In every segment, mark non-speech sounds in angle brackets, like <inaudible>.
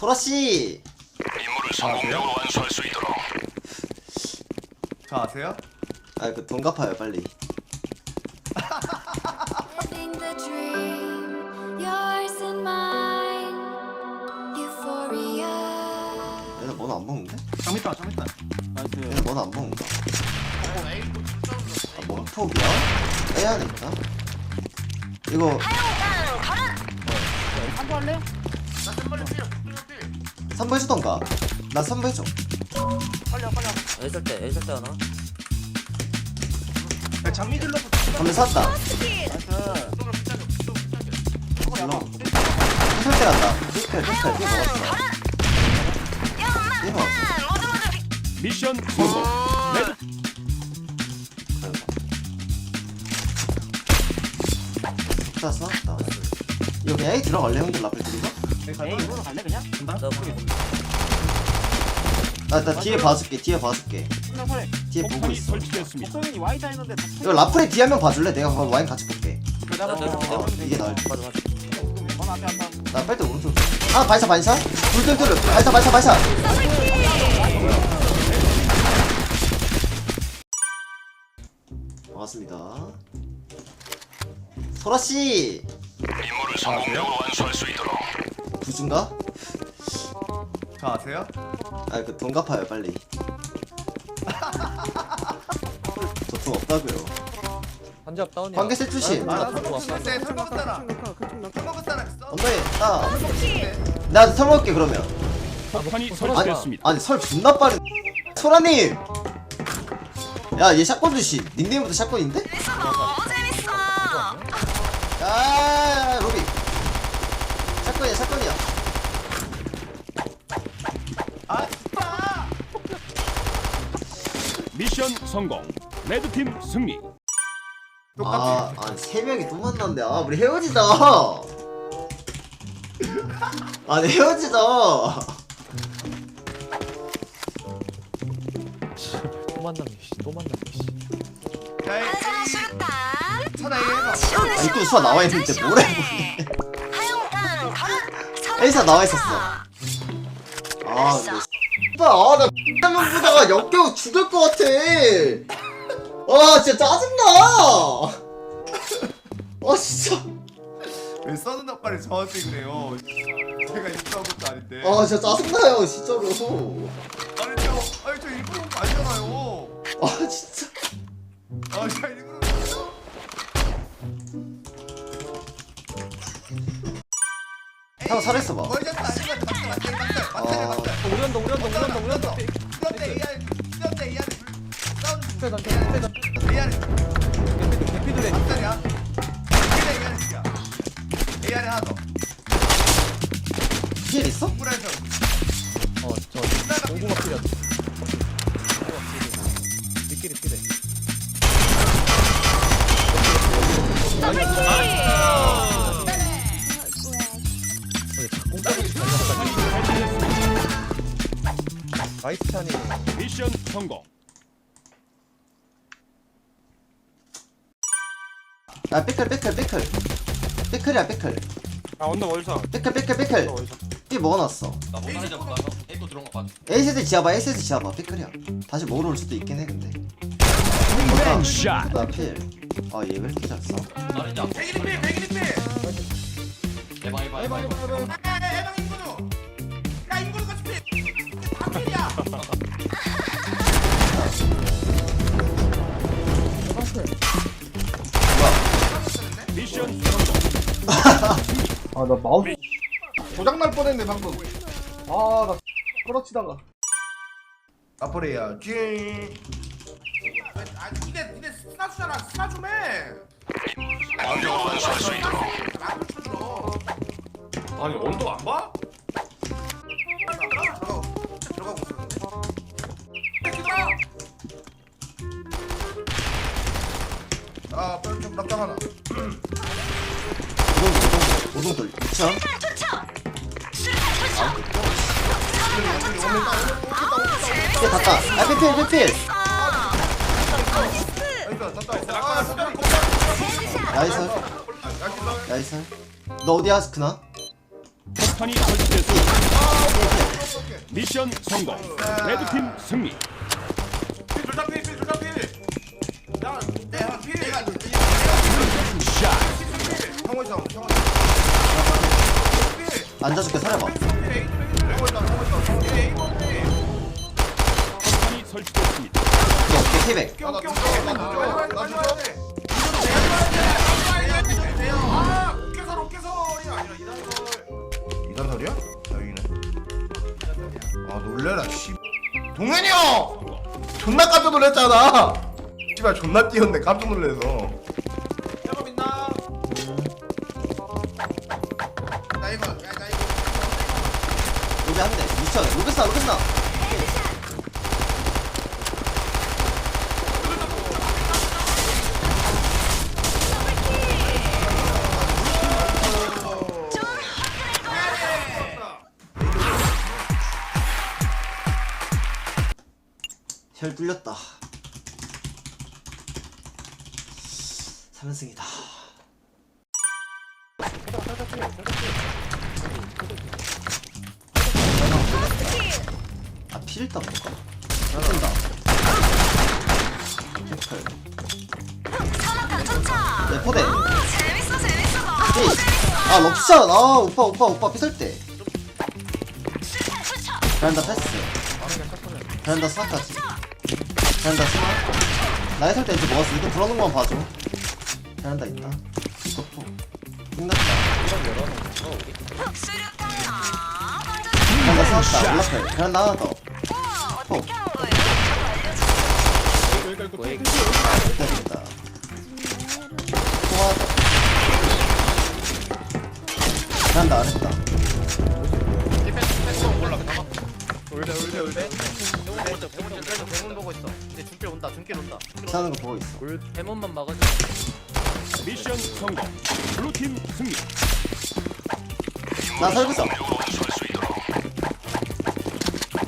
소라씨 임무를 성공적으로 완수할 수 있도록 저 아세요? 아 그 돈 갚아요 빨리 Living the dream, yours and mine. Euphoria. 얘들 뭐는 안 먹는데? 장 있다 장 있다 얘들 뭐는 안 먹는다 아, 뭔 폭이야? A 안에 있다 이거 한번 할래 3부 해주던가. 나 3부 해줘. 빨리 빨리 애설 때 애설 때 하나 야, 장미 질러서 가면 샀다. 나이스 질러 설때 간다. 피클 피클 피 먹었어. 피 먹었어. 미션 성공. 레드. 속다 쏘았다 이거 그냥 A 들어갈래? 형들 라플 들이서? 에이 이거로 갈래 그냥? 간다? 나 모르겠어 나, 나 뒤에 봐줄게 뒤에 봐줄게. 뒤에 보고 폭탄이 있어. 했는데 다 이거 라플에 뒤한명 봐줄래? 내가 와인 같이 볼게. 나나 내가 어, 이게 나을 맞아. 맞아 번 앞에 한다. 나 빨대 오른쪽. 아 발사 반샷 둘둘둘. 발사 발사 발사. 반갑습니다. 소라씨. 임무를 성공적으로 완수할 수 있도록 부준가? 저 아세요? 아 그 돈 갚아요 빨리. 저 돈 없다고요. 한잡 다운이야. 관계세 출신 아, 나 갖고 술 왔어. 먹을 때, 술 먹을 사람. 술 먹을 사람 있어? 언더에 따 내가 설 먹을게 그러면. 폭탄이 아니, 설치됐습니다. 아니 설 존나 빠른 소라님! 야얘 샷건 주시. 닉네임부터 샷건인데? 야 로비 샷건이야 샷건이야 아, 진짜! 미션 성공. 레드팀 승리. 똑같아. 아, 아 세 명이 또 만났는데 아 우리 헤어지자. <laughs> 아니 헤어지자. 또 만났네 씨 또 만났네 씨. 야, 이- 천아, 이거 해봐. 아니 또 수아 나와 있는데 뭐래 엘사 나와 있었어. 아 근데 아나 한명 보다가 역겨우 죽을 것 같아 와 진짜 짜증나 아 진짜 왜 써는 덕발이 저한테 그래요? 제가 일부러 한 것도 아닌데. 아 진짜 짜증나요 진짜로 아니, 저, 아니, 저 일부러 한거 아니잖아요. 아 진짜 아, 제가 형 살아있어봐 멀졌다, 아니면 막대, 막대, 막대, 아. 막대, 막대. 우리 언더 우리 언더 우리 언더 우리 언더 수련대 AR, 수련대 AR 사운드 패단 패단 AR 개피들의 앞자리야. AR AR이야. AR 하나 더. 피해 있어? 불에서 어저 공구가 필요하다 니끼리 필요해 나이스 찬이. 미션 성공. 아 삐클 삐클 삐클. 삐클이야 삐클. 아 언더 월사 삐클 삐클 삐클. 삐 먹어놨어? 나 못하는 잡고 가서 에이코 들어온 거 봐줘 에이세드 지하봐 에이세드 지하봐. 삐클이야. 다시 먹으러 올 수도 있긴 해 근데. 샷 나필아얘 왜 이렇게 잘 써? 나른지 않고 백일이 필, 백일이 필. 해봐 해봐 해봐 해봐 아 나 마우스 고장날 뻔했네 방금 아나 끌어치다가 아포레야 쥐. 아, 니네 니네 스나주잖아. 스나 좀 해. 성공적으로 완수할 수 있도록. 아니 언더 안 봐? 아, 빨리 좀 낙장 하나. 오동 오동 오동 돌 그쵸? 삐 갔다 아 아, 잠깐만. 나이스 나이스 너 어디야 스크나? 폭탄이 설치됐습니다 미션 성공. 레드팀 승리. 형원. 필. 앉아줄게 살려봐. 폭탄이 이단설. 이단설이야? 여기네. 아 놀래라 씨. 동현이 형! 존나 깜짝 놀랐잖아. 씨발 존나 뛰었네 깜짝 놀래서. 1번 나, 나 이거 로비 한대 2천 로켓사 로켓사 혈 뚫렸다. 3연승이다. 아 필을 따볼까? 뜬다 네 포대. 재밌어 재밌어. 아 럭샷 아 오빠 오빠 오빠 삐설 때. 베란다 패스. 베란다 스나까지 베란다 스나 나의 설때 이제 먹었어 이거 불어놓은 것만 봐줘. 베란다 있다. 이거 포 끝났다. 베란다 스났다 올라펠 베란다. 하나 더 포. 됐다 베란다 안 했다 올배 올배 올배 대문 보고 있어. 이제 중길 온다. 중길 온다. 사는 거 보고 있어. 대문만 막아줘 미션 성공. 블루팀 승리. 나 설계서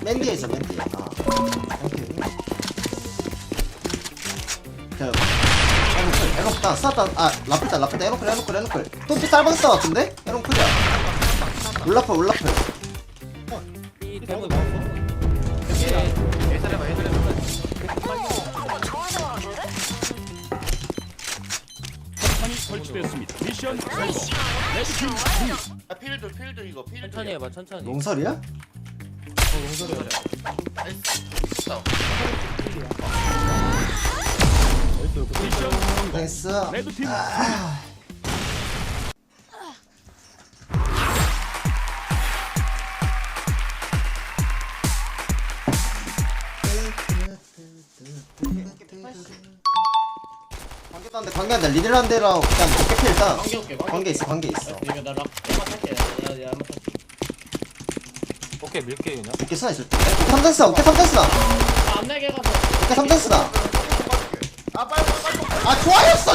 맨 뒤에 있어 맨 뒤에. 아 오케이. 기다려 에노클 에노클 쌌다. 아 라플다 라플다. 에노클 에노클 에노클. 또피 쌀방스 같은데? 에노클이야. 올라플 올라플 설치됐습니다. 미션 성공. 레드팀 승리. 아 필드 필드 이거 필드. 천천히 해봐 천천히 농설이야? 미션 성공. 나이스 레드팀 관 계 딴데 관계 안돼 리들 한 대랑 일단 깨필 일단 관계 올게 관계 있어 관계 있어. 이거 나락 한번 할게. 야야 한번 할게. 오케이 밀게 그냥 오케이 스나 있을 때. 오케이 3단 스나 오케이 3단 스나 안 내게 가서. 오케이 3단 스나 아 빨리 빨리 빨리. 아 좋아했어